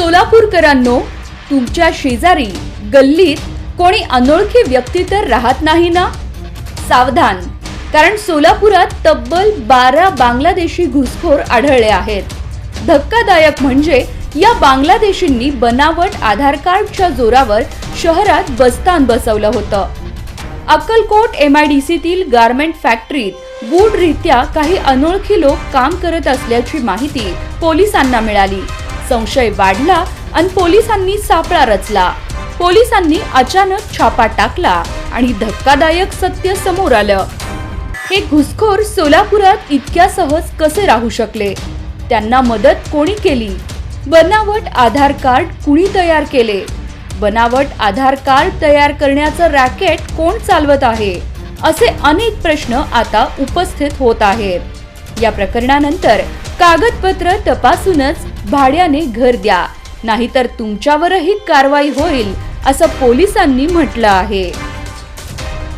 सोलापूरकरांनो तुमच्या शेजारी गल्लीत कोणी अनोळखी व्यक्ती तर राहत नाही ना? सावधान कारण सोलापुरात तब्बल बारा बांगलादेशी घुसखोर आढळले आहेत. धक्कादायक म्हणजे या बांगलादेशींनी बनावट आधार कार्डच्या जोरावर शहरात बस्तान बसवलं होतं. अक्कलकोट एम आय डी सीतील गारमेंट फॅक्टरीत गूढरित्या काही अनोळखी लोक काम करत असल्याची माहिती पोलिसांना मिळाली. संशय वाढला आणि पोलिसांनी सापळा रचला. पोलिसांनी अचानक छापा टाकला आणि धक्कादायक सत्य समोर आलं. हे घुसखोर सोलापुरात इतक्या सहज कसे राहू शकले? त्यांना मदत कोणी केली? बनावट आधार कार्ड कुणी तयार केले? बनावट आधार कार्ड तयार करण्याचं रॅकेट कोण चालवत आहे? असे अनेक प्रश्न आता उपस्थित होत आहेत. या प्रकरणानंतर कागदपत्र तपासूनच भाड्याने घर द्या. नाहीतर तुमच्यावरही कारवाई होईल असं पोलिसांनी म्हटलं आहे.